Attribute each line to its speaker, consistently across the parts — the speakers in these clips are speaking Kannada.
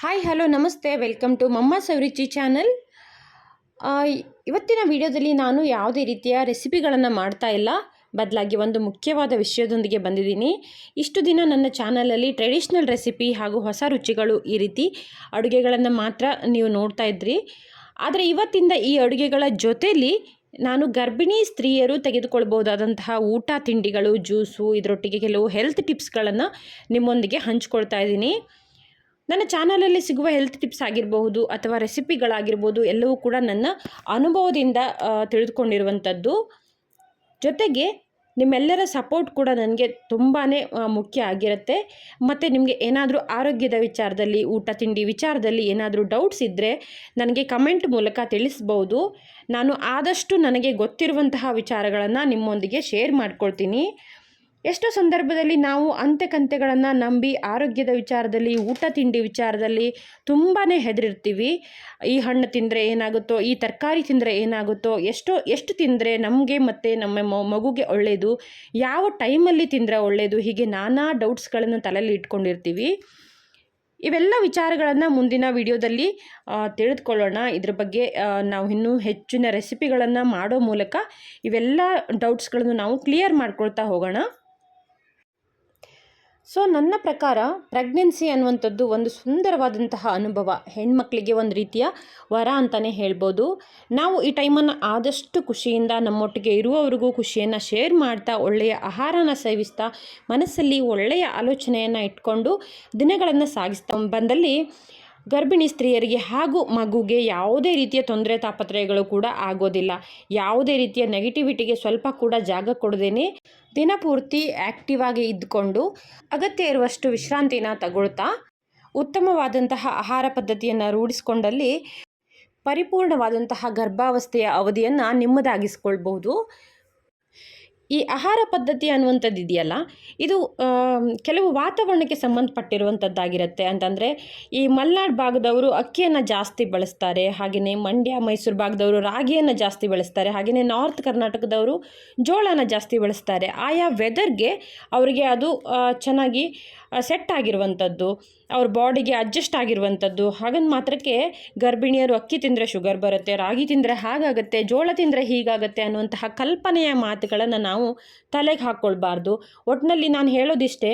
Speaker 1: ಹಾಯ್ ಹಲೋ ನಮಸ್ತೆ. ವೆಲ್ಕಮ್ ಟು ಮಮ್ಮ ಸವರಿಚಿ ಚಾನಲ್ ಇವತ್ತಿನ ವಿಡಿಯೋದಲ್ಲಿ ನಾನು ಯಾವುದೇ ರೀತಿಯ ರೆಸಿಪಿಗಳನ್ನು ಮಾಡ್ತಾ ಇಲ್ಲ. ಬದಲಾಗಿ ಒಂದು ಮುಖ್ಯವಾದ ವಿಷಯದೊಂದಿಗೆ ಬಂದಿದ್ದೀನಿ. ಇಷ್ಟು ದಿನ ನನ್ನ ಚಾನಲಲ್ಲಿ ಟ್ರೆಡಿಷ್ನಲ್ ರೆಸಿಪಿ ಹಾಗೂ ಹೊಸ ರುಚಿಗಳು ಈ ರೀತಿ ಅಡುಗೆಗಳನ್ನು ಮಾತ್ರ ನೀವು ನೋಡ್ತಾ ಇದ್ರಿ. ಆದರೆ ಇವತ್ತಿಂದ ಈ ಅಡುಗೆಗಳ ಜೊತೆಯಲ್ಲಿ ನಾನು ಗರ್ಭಿಣಿ ಸ್ತ್ರೀಯರು ತೆಗೆದುಕೊಳ್ಬೋದಾದಂತಹ ಊಟ ತಿಂಡಿಗಳು, ಜ್ಯೂಸು, ಇದರೊಟ್ಟಿಗೆ ಕೆಲವು ಹೆಲ್ತ್ ಟಿಪ್ಸ್ಗಳನ್ನು ನಿಮ್ಮೊಂದಿಗೆ ಹಂಚ್ಕೊಳ್ತಾ ಇದ್ದೀನಿ. ನನ್ನ ಚಾನಲಲ್ಲಿ ಸಿಗುವ ಹೆಲ್ತ್ ಟಿಪ್ಸ್ ಆಗಿರಬಹುದು ಅಥವಾ ರೆಸಿಪಿಗಳಾಗಿರ್ಬೋದು ಎಲ್ಲವೂ ಕೂಡ ನನ್ನ ಅನುಭವದಿಂದ ತಿಳಿದುಕೊಂಡಿರುವಂಥದ್ದು. ಜೊತೆಗೆ ನಿಮ್ಮೆಲ್ಲರ ಸಪೋರ್ಟ್ ಕೂಡ ನನಗೆ ತುಂಬಾ ಮುಖ್ಯ ಆಗಿರುತ್ತೆ. ಮತ್ತು ನಿಮಗೆ ಏನಾದರೂ ಆರೋಗ್ಯದ ವಿಚಾರದಲ್ಲಿ, ಊಟ ತಿಂಡಿ ವಿಚಾರದಲ್ಲಿ ಏನಾದರೂ ಡೌಟ್ಸ್ ಇದ್ದರೆ ನನಗೆ ಕಮೆಂಟ್ ಮೂಲಕ ತಿಳಿಸ್ಬೋದು. ನಾನು ಆದಷ್ಟು ನನಗೆ ಗೊತ್ತಿರುವಂತಹ ವಿಚಾರಗಳನ್ನು ನಿಮ್ಮೊಂದಿಗೆ ಶೇರ್ ಮಾಡ್ಕೊಳ್ತೀನಿ. ಎಷ್ಟೋ ಸಂದರ್ಭದಲ್ಲಿ ನಾವು ಅಂತೆಕಂತೆಗಳನ್ನು ನಂಬಿ ಆರೋಗ್ಯದ ವಿಚಾರದಲ್ಲಿ, ಊಟ ತಿಂಡಿ ವಿಚಾರದಲ್ಲಿ ತುಂಬಾ ಹೆದರಿರ್ತೀವಿ. ಈ ಹಣ್ಣು ತಿಂದರೆ ಏನಾಗುತ್ತೋ, ಈ ತರಕಾರಿ ತಿಂದರೆ ಏನಾಗುತ್ತೋ, ಎಷ್ಟೋ, ಎಷ್ಟು ತಿಂದರೆ ನಮಗೆ ಮತ್ತು ನಮ್ಮ ಮಗುಗೆ ಒಳ್ಳೆಯದು ಯಾವ ಟೈಮಲ್ಲಿ ತಿಂದರೆ ಒಳ್ಳೆಯದು ಹೀಗೆ ನಾನಾ ಡೌಟ್ಸ್ಗಳನ್ನು ತಲೆಯಲ್ಲಿ ಇಟ್ಕೊಂಡಿರ್ತೀವಿ. ಇವೆಲ್ಲ ವಿಚಾರಗಳನ್ನು ಮುಂದಿನ ವಿಡಿಯೋದಲ್ಲಿ ತಿಳಿದುಕೊಳ್ಳೋಣ. ಇದ್ರ ಬಗ್ಗೆ ನಾವು ಇನ್ನೂ ಹೆಚ್ಚಿನ ರೆಸಿಪಿಗಳನ್ನು ಮಾಡೋ ಮೂಲಕ ಇವೆಲ್ಲ ಡೌಟ್ಸ್ಗಳನ್ನು ನಾವು ಕ್ಲಿಯರ್ ಮಾಡ್ಕೊಳ್ತಾ ಹೋಗೋಣ. ಸೊ ನನ್ನ ಪ್ರಕಾರ ಪ್ರೆಗ್ನೆನ್ಸಿ ಅನ್ನುವಂಥದ್ದು ಒಂದು ಸುಂದರವಾದಂತಹ ಅನುಭವ. ಹೆಣ್ಮಕ್ಳಿಗೆ ಒಂದು ರೀತಿಯ ವರ ಅಂತಲೇ ಹೇಳ್ಬೋದು. ನಾವು ಈ ಟೈಮನ್ನು ಆದಷ್ಟು ಖುಷಿಯಿಂದ ನಮ್ಮೊಟ್ಟಿಗೆ ಇರುವವರಿಗೂ ಖುಷಿಯನ್ನು ಶೇರ್ ಮಾಡ್ತಾ, ಒಳ್ಳೆಯ ಆಹಾರನ ಸೇವಿಸ್ತಾ, ಮನಸ್ಸಲ್ಲಿ ಒಳ್ಳೆಯ ಆಲೋಚನೆಯನ್ನು ಇಟ್ಕೊಂಡು ದಿನಗಳನ್ನು ಸಾಗಿಸ್ತಾ ಬಂದಲ್ಲಿ ಗರ್ಭಿಣಿ ಸ್ತ್ರೀಯರಿಗೆ ಹಾಗೂ ಮಗುಗೆ ಯಾವುದೇ ರೀತಿಯ ತೊಂದರೆ ತಾಪತ್ರಯಗಳು ಕೂಡ ಆಗೋದಿಲ್ಲ. ಯಾವುದೇ ರೀತಿಯ ನೆಗೆಟಿವಿಟಿಗೆ ಸ್ವಲ್ಪ ಕೂಡ ಜಾಗ ಕೊಡದೇನೆ ದಿನಪೂರ್ತಿ ಆ್ಯಕ್ಟಿವ್ ಆಗಿ ಇದ್ದುಕೊಂಡು ಅಗತ್ಯ ಇರುವಷ್ಟು ವಿಶ್ರಾಂತಿನ ತಗೊಳ್ತಾ ಉತ್ತಮವಾದಂತಹ ಆಹಾರ ಪದ್ಧತಿಯನ್ನು ರೂಢಿಸಿಕೊಂಡಲ್ಲಿ ಪರಿಪೂರ್ಣವಾದಂತಹ ಗರ್ಭಾವಸ್ಥೆಯ ಅವಧಿಯನ್ನು ನಿಮ್ಮದಾಗಿಸ್ಕೊಳ್ಬಹುದು. ಈ ಆಹಾರ ಪದ್ಧತಿ ಅನ್ನುವಂಥದ್ದು ಇದೆಯಲ್ಲ, ಇದು ಕೆಲವು ವಾತಾವರಣಕ್ಕೆ ಸಂಬಂಧಪಟ್ಟಿರುವಂಥದ್ದಾಗಿರುತ್ತೆ. ಅಂತಂದರೆ, ಈ ಮಲ್ನಾಡು ಭಾಗದವರು ಅಕ್ಕಿಯನ್ನು ಜಾಸ್ತಿ ಬಳಸ್ತಾರೆ ಹಾಗೆಯೇ ಮಂಡ್ಯ, ಮೈಸೂರು ಭಾಗದವರು ರಾಗಿಯನ್ನು ಜಾಸ್ತಿ ಬಳಸ್ತಾರೆ ಹಾಗೆಯೇ ನಾರ್ತ್ ಕರ್ನಾಟಕದವರು ಜೋಳನ ಜಾಸ್ತಿ ಬಳಸ್ತಾರೆ. ಆಯಾ ವೆದರ್ಗೆ ಅವರಿಗೆ ಅದು ಚೆನ್ನಾಗಿ ಸೆಟ್ ಆಗಿರುವಂಥದ್ದು. ಅವ್ರ ಬಾಡಿಗೆ ಅಡ್ಜಸ್ಟ್ ಆಗಿರುವಂಥದ್ದು. ಹಾಗಂದ ಮಾತ್ರಕ್ಕೆ ಗರ್ಭಿಣಿಯರು ಅಕ್ಕಿ ತಿಂದರೆ ಶುಗರ್ ಬರುತ್ತೆ, ರಾಗಿ ತಿಂದರೆ ಹಾಗಾಗುತ್ತೆ, ಜೋಳ ತಿಂದರೆ ಹೀಗಾಗುತ್ತೆ ಅನ್ನುವಂತಹ ಕಲ್ಪನೆಯ ಮಾತುಗಳನ್ನು ನಾವು ತಲೆಗೆ ಹಾಕ್ಕೊಳ್ಬಾರ್ದು ಒಟ್ಟಿನಲ್ಲಿ ನಾನು ಹೇಳೋದಿಷ್ಟೇ,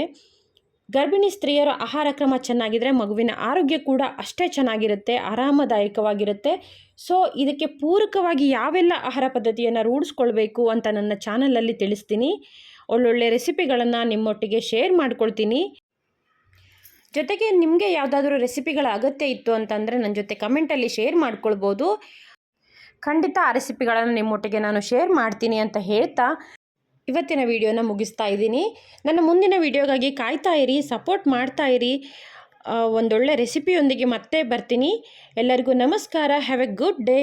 Speaker 1: ಗರ್ಭಿಣಿ ಸ್ತ್ರೀಯರ ಆಹಾರ ಕ್ರಮ ಚೆನ್ನಾಗಿದ್ದರೆ ಮಗುವಿನ ಆರೋಗ್ಯ ಕೂಡ ಅಷ್ಟೇ ಚೆನ್ನಾಗಿರುತ್ತೆ, ಆರಾಮದಾಯಕವಾಗಿರುತ್ತೆ. ಸೊ ಇದಕ್ಕೆ ಪೂರಕವಾಗಿ ಯಾವೆಲ್ಲ ಆಹಾರ ಪದ್ಧತಿಯನ್ನು ರೂಢಿಸ್ಕೊಳ್ಬೇಕು ಅಂತ ನನ್ನ ಚಾನಲಲ್ಲಿ ತಿಳಿಸ್ತೀನಿ. ಒಳ್ಳೊಳ್ಳೆ ರೆಸಿಪಿಗಳನ್ನು ನಿಮ್ಮೊಟ್ಟಿಗೆ ಶೇರ್ ಮಾಡ್ಕೊಳ್ತೀನಿ. ಜೊತೆಗೆ ನಿಮಗೆ ಯಾವುದಾದ್ರೂ ರೆಸಿಪಿಗಳ ಅಗತ್ಯ ಇತ್ತು ಅಂತಂದರೆ ನನ್ನ ಜೊತೆ ಕಮೆಂಟಲ್ಲಿ ಶೇರ್ ಮಾಡ್ಕೊಳ್ಬೋದು. ಖಂಡಿತ ಆ ರೆಸಿಪಿಗಳನ್ನು ನಿಮ್ಮೊಟ್ಟಿಗೆ ನಾನು ಶೇರ್ ಮಾಡ್ತೀನಿ ಅಂತ ಹೇಳ್ತಾ ಇವತ್ತಿನ ವಿಡಿಯೋನ ಮುಗಿಸ್ತಾ ಇದ್ದೀನಿ. ನನ್ನ ಮುಂದಿನ ವಿಡಿಯೋಗಾಗಿ ಕಾಯ್ತಾ ಇರಿ ಸಪೋರ್ಟ್ ಮಾಡ್ತಾ ಇರಿ. ಒಂದೊಳ್ಳೆ ರೆಸಿಪಿಯೊಂದಿಗೆ ಮತ್ತೆ ಬರ್ತೀನಿ. ಎಲ್ಲರಿಗೂ ನಮಸ್ಕಾರ ಹ್ಯಾವ್ ಎ ಗುಡ್ ಡೇ